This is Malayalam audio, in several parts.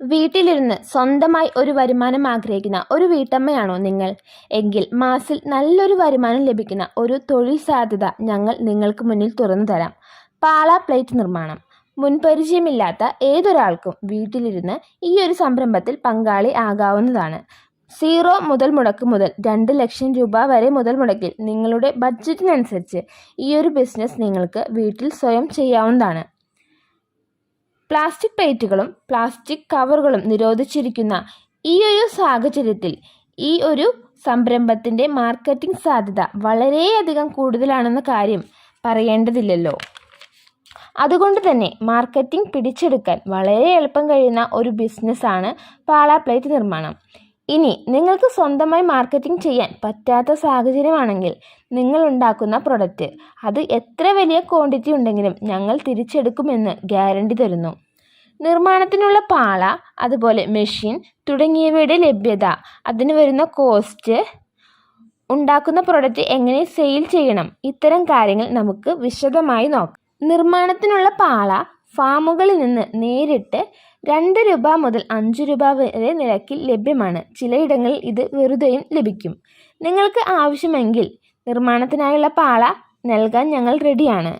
വീട്ടിലിരുന്ന് സ്വന്തമായി ഒരു വരുമാനം ആഗ്രഹിക്കുന്ന ഒരു വീട്ടമ്മയാണോ നിങ്ങൾ? എങ്കിൽ മാസിൽ നല്ലൊരു വരുമാനം ലഭിക്കുന്ന ഒരു തൊഴിൽ സാധ്യത ഞങ്ങൾ നിങ്ങൾക്ക് മുന്നിൽ തുറന്നു തരാം. പാള പ്ലേറ്റ് നിർമ്മാണം. മുൻപരിചയമില്ലാത്ത ഏതൊരാൾക്കും വീട്ടിലിരുന്ന് ഈ ഒരു സംരംഭത്തിൽ പങ്കാളി ആകാവുന്നതാണ്. സീറോ മുതൽ മുടക്ക് മുതൽ രണ്ട് ലക്ഷം രൂപ വരെ മുതൽ മുടക്കിൽ നിങ്ങളുടെ ബഡ്ജറ്റിനനുസരിച്ച് ഈ ഒരു ബിസിനസ് നിങ്ങൾക്ക് വീട്ടിൽ സ്വയം ചെയ്യാവുന്നതാണ്. പ്ലാസ്റ്റിക് പ്ലേറ്റുകളും പ്ലാസ്റ്റിക് കവറുകളും നിരോധിച്ചിരിക്കുന്ന ഈ ഒരു സാഹചര്യത്തിൽ ഈ ഒരു സംരംഭത്തിന്റെ മാർക്കറ്റിംഗ് സാധ്യത വളരെയധികം കൂടുതലാണെന്ന കാര്യം പറയേണ്ടതില്ലല്ലോ. അതുകൊണ്ട് തന്നെ മാർക്കറ്റിംഗ് പിടിച്ചെടുക്കാൻ വളരെ എളുപ്പം കഴിയുന്ന ഒരു ബിസിനസ്സാണ് പാള പ്ലേറ്റ് നിർമ്മാണം. ഇനി നിങ്ങൾക്ക് സ്വന്തമായി മാർക്കറ്റിംഗ് ചെയ്യാൻ പറ്റാത്ത സാഹചര്യമാണെങ്കിൽ നിങ്ങൾ ഉണ്ടാക്കുന്ന പ്രൊഡക്റ്റ് അത് എത്ര വലിയ ക്വാണ്ടിറ്റി ഉണ്ടെങ്കിലും ഞങ്ങൾ തിരിച്ചെടുക്കുമെന്ന് ഗ്യാരണ്ടി തരുന്നു. നിർമ്മാണത്തിനുള്ള പാള അതുപോലെ മെഷീൻ തുടങ്ങിയവയുടെ ലഭ്യത അതിന് വരുന്ന കോസ്റ്റ് ഉണ്ടാക്കുന്ന പ്രൊഡക്റ്റ് എങ്ങനെ സെയിൽ ചെയ്യണം ഇത്തരം കാര്യങ്ങൾ നമുക്ക് വിശദമായി നോക്കാം. നിർമ്മാണത്തിനുള്ള പാള ഫാമുകളിൽ നിന്ന് നേരിട്ട് രണ്ട് രൂപ മുതൽ അഞ്ച് രൂപ വരെ നിരക്കിൽ ലഭ്യമാണ്. ചിലയിടങ്ങളിൽ ഇത് വെറുതെയും ലഭിക്കും. നിങ്ങൾക്ക് ആവശ്യമെങ്കിൽ നിർമ്മാണത്തിനായുള്ള പാള നൽകാൻ ഞങ്ങൾ റെഡിയാണ്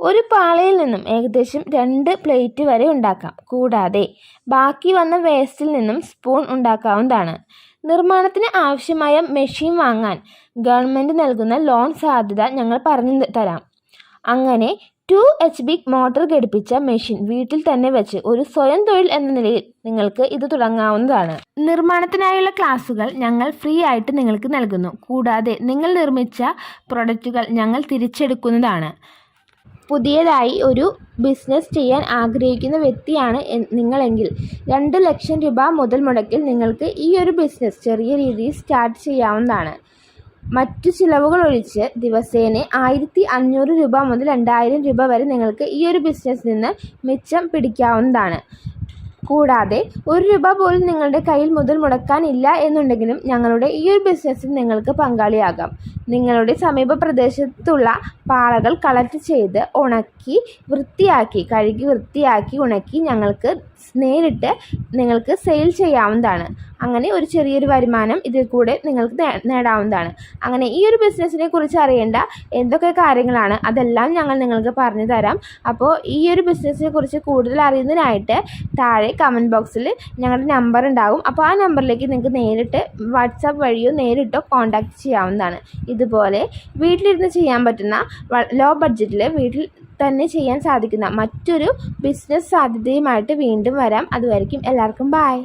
ഒരു പാളയിൽ നിന്നും ഏകദേശം രണ്ട് പ്ലേറ്റ് വരെ ഉണ്ടാക്കാം. കൂടാതെ ബാക്കി വന്ന വേസ്റ്റിൽ നിന്നും സ്പൂൺ ഉണ്ടാക്കാവുന്നതാണ്. നിർമ്മാണത്തിന് ആവശ്യമായ മെഷീൻ വാങ്ങാൻ ഗവൺമെന്റ് നൽകുന്ന ലോൺ സാധ്യത ഞങ്ങൾ പറഞ്ഞു തരാം. അങ്ങനെ ടു എച്ച് ബി മോട്ടോർ ഘടിപ്പിച്ച മെഷീൻ വീട്ടിൽ തന്നെ വെച്ച് ഒരു സ്വയം തൊഴിൽ എന്ന നിലയിൽ നിങ്ങൾക്ക് ഇത് തുടങ്ങാവുന്നതാണ്. നിർമ്മാണത്തിനായുള്ള ക്ലാസുകൾ ഞങ്ങൾ ഫ്രീ ആയിട്ട് നിങ്ങൾക്ക് നൽകുന്നു. കൂടാതെ നിങ്ങൾ നിർമ്മിച്ച പ്രൊഡക്റ്റുകൾ ഞങ്ങൾ തിരിച്ചെടുക്കുന്നതാണ്. പുതിയതായി ഒരു ബിസിനസ് ചെയ്യാൻ ആഗ്രഹിക്കുന്ന വ്യക്തിയാണ് നിങ്ങളെങ്കിൽ. രണ്ട് ലക്ഷം രൂപ മുതൽ മുടക്കിൽ നിങ്ങൾക്ക് ഈ ഒരു ബിസിനസ് ചെറിയ രീതിയിൽ സ്റ്റാർട്ട് ചെയ്യാവുന്നതാണ്. മറ്റു ചിലവുകൾ ഒഴിച്ച് ദിവസേന ആയിരത്തി അഞ്ഞൂറ് രൂപ മുതൽ രണ്ടായിരം രൂപ വരെ നിങ്ങൾക്ക് ഈ ഒരു ബിസിനസ്സിൽ നിന്ന് മിച്ചം പിടിക്കാവുന്നതാണ്. കൂടാതെ ഒരു രൂപ പോലും നിങ്ങളുടെ കയ്യിൽ മുതൽ മുടക്കാനില്ല എന്നുണ്ടെങ്കിലും ഞങ്ങളുടെ ഈ ഒരു ബിസിനസ്സിൽ നിങ്ങൾക്ക് പങ്കാളിയാകാം. നിങ്ങളുടെ സമീപ പ്രദേശത്തുള്ള പാളകൾ കളക്ട് ചെയ്ത് ഉണക്കി വൃത്തിയാക്കി കഴുകി വൃത്തിയാക്കി ഉണക്കി ഞങ്ങൾക്ക് നേരിട്ട് നിങ്ങൾക്ക് സെയിൽ ചെയ്യാവുന്നതാണ്. അങ്ങനെ ഒരു ചെറിയൊരു വരുമാനം ഇതിൽ കൂടെ നിങ്ങൾക്ക് നേടാവുന്നതാണ്. അങ്ങനെ ഈ ഒരു ബിസിനസ്സിനെ കുറിച്ച് അറിയേണ്ട എന്തൊക്കെ കാര്യങ്ങളാണ് അതെല്ലാം ഞങ്ങൾ നിങ്ങൾക്ക് പറഞ്ഞു തരാം. അപ്പോൾ ഈ ഒരു ബിസിനസ്സിനെ കുറിച്ച് കൂടുതൽ അറിയുന്നതിനായിട്ട് താഴെ കമന്റ് ബോക്സിൽ ഞങ്ങളുടെ നമ്പർ ഉണ്ടാവും. അപ്പോൾ ആ നമ്പറിലേക്ക് നിങ്ങൾക്ക് നേരിട്ട് വാട്സാപ്പ് വഴിയോ നേരിട്ടോ കോൺടാക്റ്റ് ചെയ്യാവുന്നതാണ്. ഇതുപോലെ വീട്ടിലിരുന്ന് ചെയ്യാൻ പറ്റുന്ന ലോ ബഡ്ജറ്റിൽ വീട്ടിൽ തന്നെ ചെയ്യാൻ സാധിക്കുന്ന മറ്റൊരു ബിസിനസ് സാധ്യതയുമായിട്ട് വീണ്ടും വരാം. അതുവരെയും എല്ലാവർക്കും ബായ്